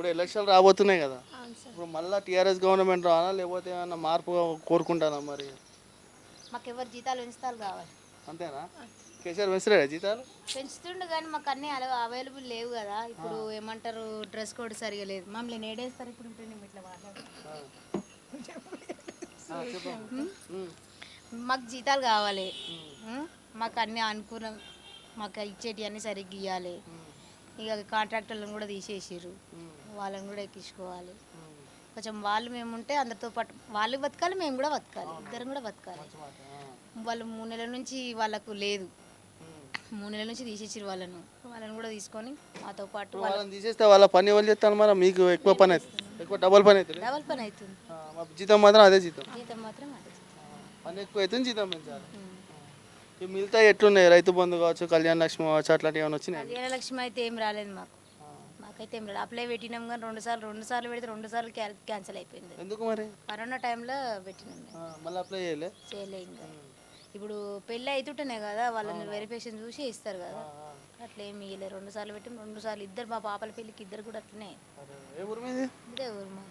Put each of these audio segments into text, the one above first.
ఇప్పుడు ఎలక్షన్ రాబోతున్నాయి కదా. ఇప్పుడు మళ్ళీ టీఆర్ఎస్ గవర్నమెంట్ రావాలా లేకపోతే ఏమన్నా మార్పు కోరుకుంటానా మరి? మాకు ఎవరు జీతాలు పెంచుతాలు కావాలి. అంతేనా? కేసీఆర్ పెంచలేడా జీతాలు? పెంచుతుండు కానీ మాకు అన్నీ అవైలబుల్ లేవు కదా. ఇప్పుడు ఏమంటారు డ్రెస్ కోడ్ సరిగా లేదు. మమ్మల్ని నేడేస్తారు ఇప్పుడు ఉంటే మేము ఇట్లా మాట్లాడు ఆ, చెప్పు. ఉమ్. మాకు జీతాలు కావాలి? మాకు అన్ని అనుకూలం మాకు ఇచ్చేటి అన్నీ సరిగ్గా ఇవ్వాలి ఇక కాంట్రాక్టర్లను కూడా తీసేసారు వాళ్ళని కూడా ఎక్కించుకోవాలి. కొంచెం వాళ్ళు మేము ఉంటే అందరితో పాటు వాళ్ళు బతకాలి మేము కూడా బతకాలి ఇద్దరం కూడా బతకాలి. వాళ్ళు మూడు నెలల నుంచి వాళ్ళకు లేదు. మూడు నెలల నుంచి తీసేసారు వాళ్ళను. వాళ్ళని కూడా తీసుకొని మాతో పాటు వాళ్ళని తీసేస్తే వాళ్ళ పని ఎవరు చేస్తాను మరి? మీకు ఎక్కువ పని అవుతుంది ఎక్కువ డబల్ పని అవుతుంది డబల్ పని అవుతుంది జీతం మాత్రం అదే జీతం. జీతం మాత్రం అదే పని ఎక్కువ అవుతుంది జీతం పెంచాలి. మిగతా ఎట్లున్నాయి? రైతు బంధు కావచ్చు కళ్యాణ లక్ష్మి కావచ్చు అట్లాంటివి ఏమైనా వచ్చినాయి? కళ్యాణ లక్ష్మి అయితే ఏం రాలేదు మాకు. మాకైతే ఏం రాలేదు. అప్లై పెట్టినాం కానీ రెండు సార్లు రెండు సార్లు పెడితే రెండు సార్లు క్యాన్- క్యాన్సిల్ అయిపోయింది. ఎందుకు మరి? కరోనా టైంలో పెట్టినాం మళ్ళీ అప్లై చేయలే? చేయలే ఇంకా. ఇప్పుడు పెళ్ళి అవుతుంటేనే కదా వాళ్ళని వెరిఫికేషన్ చూసి ఇస్తారు కదా. అట్లా ఏమి ఇవ్వలేదు రెండు సార్లు పెట్టి రెండు సార్లు. ఇద్దరు మా పాపల పెళ్ళికి ఇద్దరు కూడా అట్లనే. అరే, ఏ ఊరు మీది? ఇదే ఊరు మా?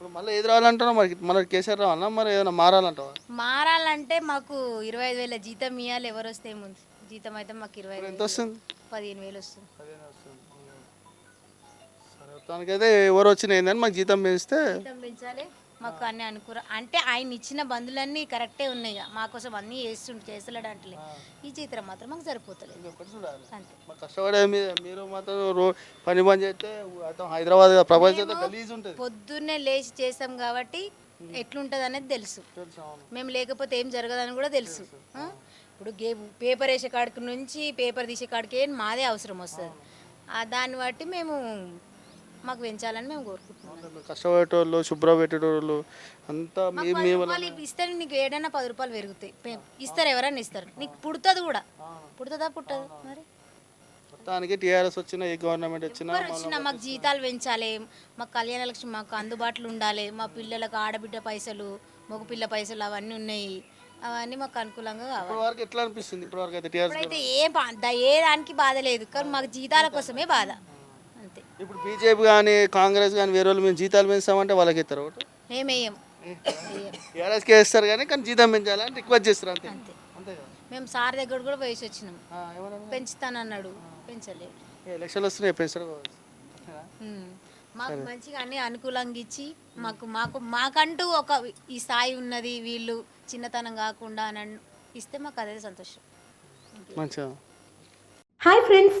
ఇప్పుడు మళ్ళీ ఏది రావాలంటారా మరి? మన కేసీఆర్ రావాలా మరి ఏదైనా మారాలంటావా? మారాలంటే మాకు ఇరవై ఐదు వేల జీతం ఇవ్వాలి ఎవరు వస్తే ముందు జీతం అయితే మాకు ఇరవై ఐదు ఎంత వస్తుంది? పదిహేను వేలు వస్తుంది. పదిహేను వస్తుంది. సరే మొత్తానికైతే ఎవరు వచ్చిన ఏందని మాకు జీతం పెంచితే జీతం పెంచాలి. మాకు అన్ని అనుకూల అంటే ఆయన ఇచ్చిన బంధులన్నీ కరెక్టే ఉన్నాయి ఇక. మా కోసం అన్నీ చేస్తుంటే చేస్తలేడు అంటే ఈ జీతం మాత్రం మాకు సరిపోతలేదు. అంతే. కష్టపడే మీరు మాత్రం పని పని చేస్తే హైదరాబాద్ ప్రపంచం పొద్దున్నే లేచి చేస్తాం కాబట్టి ఎట్లుంటుంది అనేది తెలుసు. మేము లేకపోతే ఏం జరగదని కూడా తెలుసు? ఇప్పుడు గే పేపర్ వేసే కాడికి నుంచి పేపర్ తీసే కాడికి మాదే అవసరం వస్తుంది. దాన్ని బట్టి మేము మాకు పెంచాలని మేము కోరుకుంటున్నాం. కష్టపడేటోళ్ళు శుభ్ర పెట్టేటోళ్ళు అంతా మీ మాకు మీ పది వల్ల రూపాయలు ఇప్పుడు ఇస్తే నీకు ఏడైనా పది రూపాయలు పెరుగుతాయి. పే- ఇస్తారు ఎవరైనా ఇస్తారు. నీకు పుడుతుంది కూడా. పుడుతుందా పుట్టదు మరి? మొత్తానికి టీఆర్ఎస్ వచ్చినా ఏ గవర్నమెంట్ వచ్చినా ఎవరు వచ్చినా మాకు జీతాలు పెంచాలి. మాకు కళ్యాణ లక్ష్మి మాకు అందుబాటులో ఉండాలి. మా పిల్లలకు ఆడబిడ్డ పైసలు మగ పిల్ల పైసలు అవన్నీ ఉన్నాయి. అవన్నీ మాకు అనుకూలంగా కావాలి. ఇప్పటి వరకు ఎట్లా అనిపిస్తుంది? ఇప్పటి వరకు అయితే టీఆర్ఎస్ ఇప్పుడైతే ఏ బా- ద- ఏ దానికి బాధ లేదు. కానీ మాకు జీతాల కోసమే బాధ. ఇప్పుడు బీజేపీ కానీ కాంగ్రెస్ కానీ వేరే వాళ్ళు మేము జీతాలు పెంచామంటే వాళ్ళకి ఇస్తారు ఒకటి మేమేయం. టీఆర్ఎస్కే ఇస్తారు కానీ కానీ జీతం పెంచాలని రిక్వెస్ట్ చేస్తారు అంతే. అంతే. మేము సార్ దగ్గర కూడా పోయేసి వచ్చినాం? పెంచుతానన్నాడు. పెంచలేదు. ఎలక్షన్లు వస్తున్నాయి ఉమ్. మాకు మంచిగా అన్ని అనుకూలంగా ఇచ్చి మాకు మాకు మాకంటూ ఒక ఈ స్థాయి ఉన్నది వీళ్ళు చిన్నతనం కాకుండా అని అన్- ఇస్తే మాకు అదే సంతోషం. మంచిగా. Hi friends